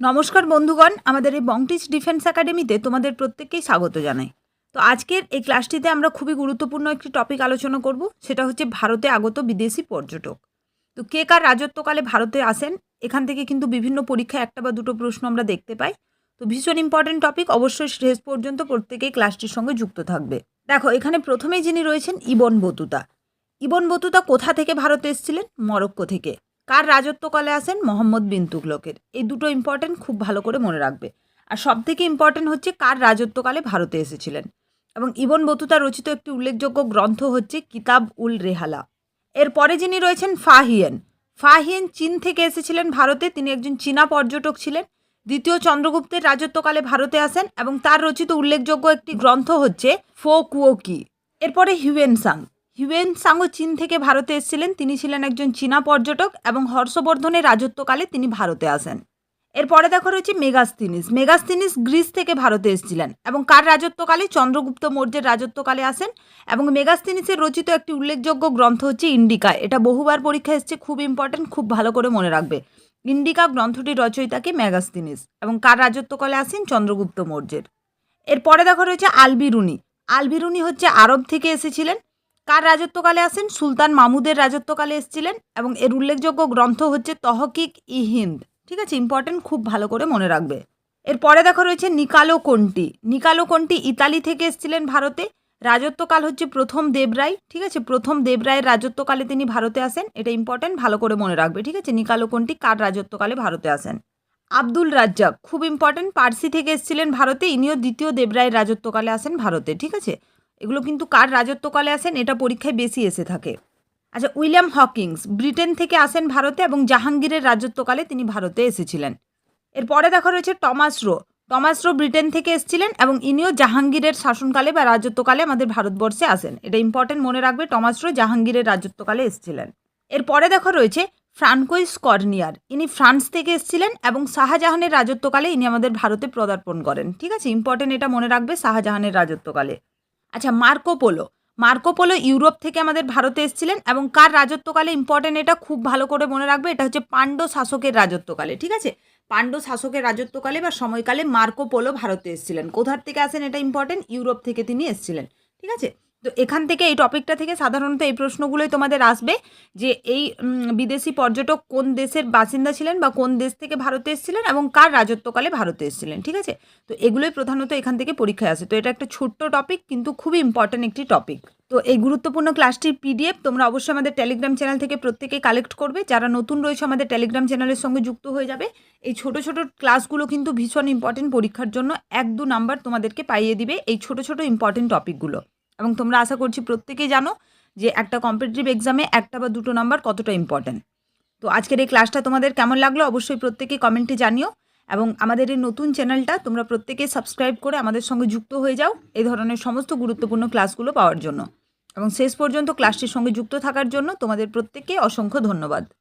নমস্কার বন্ধুগণ, আমাদের এই বংটিচ ডিফেন্স একাডেমিতে তোমাদের প্রত্যেককেই স্বাগত জানাই। তো আজকের এই ক্লাসটিতে আমরা খুবই গুরুত্বপূর্ণ একটি টপিক আলোচনা করব, সেটা হচ্ছে ভারতে আগত বিদেশি পর্যটক। তো কে কার রাজত্বকালে ভারতে আসেন, এখান থেকে কিন্তু বিভিন্ন পরীক্ষায় একটা বা দুটো প্রশ্ন আমরা দেখতে পাই। তো ভীষণ ইম্পর্টেন্ট টপিক অবশ্যই শেষ পর্যন্ত প্রত্যেকেই ক্লাসটির সঙ্গে যুক্ত থাকবে। দেখো, এখানে প্রথমেই যিনি রয়েছেন ইবন বতুতা। ইবন বতুতা কোথা থেকে ভারতে এসেছিলেন? মরক্কো থেকে। কার রাজত্বকালে আসেন? মোহাম্মদ বিন তুগলকের এই দুটো ইম্পর্টেন্ট খুব ভালো করে মনে রাখবে। আর সব থেকে ইম্পর্টেন্ট হচ্ছে কার রাজত্বকালে ভারতে এসেছিলেন। এবং ইবন বতুতা রচিত একটি উল্লেখযোগ্য গ্রন্থ হচ্ছে কিতাব উল রেহালা। এরপরে যিনি রয়েছেন ফাহিয়েন। ফাহিয়েন চীন থেকে এসেছিলেন ভারতে। তিনি একজন চীনা পর্যটক ছিলেন। দ্বিতীয় চন্দ্রগুপ্তের রাজত্বকালে ভারতে আসেন এবং তার রচিত উল্লেখযোগ্য একটি গ্রন্থ হচ্ছে ফো কুয়োকি এরপরে হিউয়েন সাং। হিউয়েন সাংও চীন থেকে ভারতে এসেছিলেন। তিনি ছিলেন একজন চীনা পর্যটক এবং হর্ষবর্ধনের রাজত্বকালে তিনি ভারতে আসেন। এরপরে দেখো রয়েছে মেগাস্তিনিস। মেগাস্তিনিস গ্রিস থেকে ভারতে এসেছিলেন এবং কার রাজত্বকালে? চন্দ্রগুপ্ত মৌর্যের রাজত্বকালে আসেন এবং মেগাস্তিনিসের রচিত একটি উল্লেখযোগ্য গ্রন্থ হচ্ছে ইন্ডিকা। এটা বহুবার পরীক্ষা এসছে, খুব ইম্পর্ট্যান্ট খুব ভালো করে মনে রাখবে। ইন্ডিকা গ্রন্থটির রচয়িতাকে মেগাস্তিনিস এবং কার রাজত্বকালে আসেন? চন্দ্রগুপ্ত মৌর্যের। এরপরে দেখো রয়েছে আলবিরুনি আলবিরুনি হচ্ছে আরব থেকে এসেছিলেন কার রাজত্বকালে আসেন? সুলতান মামুদের রাজত্বকালে এসেছিলেন এবং এর উল্লেখযোগ্য গ্রন্থ হচ্ছে তহকিক ই হিন্দ। ঠিক আছে? ইম্পর্টেন্ট খুব ভালো করে মনে রাখবে। এরপরে দেখো রয়েছে নিকালো কোন্টি নিকালো কোন্টি ইতালি থেকে এসেছিলেন ভারতে। রাজত্বকাল হচ্ছে প্রথম দেবরায়। ঠিক আছে? প্রথম দেবরায়ের রাজত্বকালে তিনি ভারতে আসেন। এটা ইম্পর্টেন্ট ভালো করে মনে রাখবে। ঠিক আছে? নিকালো কোন্টি কার রাজত্বকালে ভারতে আসেন? আব্দুল রাজ্জাক, খুব ইম্পর্টেন্ট পার্সি থেকে এসেছিলেন ভারতে। ইনিও দ্বিতীয় দেবরায়ের রাজত্বকালে আসেন ভারতে। ঠিক আছে? এগুলো কিন্তু কার রাজত্বকালে আসেন? এটা পরীক্ষায় বেশি এসে থাকে। আচ্ছা উইলিয়াম হকিংস ব্রিটেন থেকে আসেন ভারতে এবং জাহাঙ্গীরের রাজত্বকালে তিনি ভারতে এসেছিলেন। এরপরে দেখা রয়েছে Thomas Roe. Thomas Roe Britain থেকে এসেছিলেন এবং ইনিও জাহাঙ্গীরের শাসনকালে বা রাজত্বকালে আমাদের ভারতবর্ষে আসেন। এটা ইম্পর্টেন্ট মনে রাখবে, টমাস রো জাহাঙ্গীরের রাজত্বকালে এসেছিলেন। এরপরে দেখা রয়েছে ফ্রান্কোইস কর্নিয়ার। ইনি ফ্রান্স থেকে এসেছিলেন এবং শাহজাহানের রাজত্বকালে ইনি আমাদের ভারতে পদার্পণ করেন। ঠিক আছে? ইম্পর্টেন্ট এটা মনে রাখবে, শাহজাহানের রাজত্বকালে। আচ্ছা মার্কোপোলো মার্কোপোলো ইউরোপ থেকে আমাদের ভারতে এসেছিলেন এবং কার রাজত্বকালে ইম্পর্টেন্ট এটা খুব ভালো করে মনে রাখবে, এটা হচ্ছে পাণ্ড শাসকের রাজত্বকালে, ঠিক আছে? পাণ্ড শাসকের রাজত্বকালে বা সময়কালে মার্কোপোলো ভারতে এসেছিলেন। কোথার থেকে আসেন এটা ইম্পর্টেন্ট ইউরোপ থেকে তিনি এসেছিলেন, ঠিক আছে? তো এখান থেকে এই টপিকটা থেকে সাধারণত এই প্রশ্নগুলোই তোমাদের আসবে যে এই বিদেশি পর্যটক কোন দেশের বাসিন্দা ছিলেন বা কোন দেশ থেকে ভারতে এসেছিলেন এবং কার রাজত্বকালে ভারতে এসেছিলেন, ঠিক আছে? তো এগুলোই প্রধানত এখান থেকে পরীক্ষায় আসে। তো এটা একটা ছোট্ট টপিক, কিন্তু খুবই ইম্পর্ট্যান্ট একটি টপিক। তো এই গুরুত্বপূর্ণ ক্লাসটির পিডিএফ তোমরা অবশ্যই আমাদের টেলিগ্রাম চ্যানেল থেকে প্রত্যেকে কালেক্ট করবে। যারা নতুন রয়েছে আমাদের টেলিগ্রাম চ্যানেলের সঙ্গে যুক্ত হয়ে যাবে। এই ছোট ছোট ক্লাসগুলো কিন্তু ভীষণ ইম্পর্টেন্ট পরীক্ষার জন্য এক, দু নাম্বার তোমাদেরকে পাইয়ে দিবে এই ছোট ছোট ইম্পর্টেন্ট টপিকগুলো এবং তোমরা আশা করছি প্রত্যেকেই জানো যে একটা কম্পিটিটিভ এক্সামে একটা বা দুটো নাম্বার কতটা ইম্পর্ট্যান্ট তো আজকের এই ক্লাসটা তোমাদের কেমন লাগল অবশ্যই প্রত্যেকেই কমেন্টে জানিও এবং আমাদের এই নতুন চ্যানেলটা তোমরা প্রত্যেকে সাবস্ক্রাইব করে আমাদের সঙ্গে যুক্ত হয়ে যাও এই ধরনের সমস্ত গুরুত্বপূর্ণ ক্লাসগুলো পাওয়ার জন্য। এবং শেষ পর্যন্ত ক্লাসটির সঙ্গে যুক্ত থাকার জন্য তোমাদের প্রত্যেককে অসংখ্য ধন্যবাদ।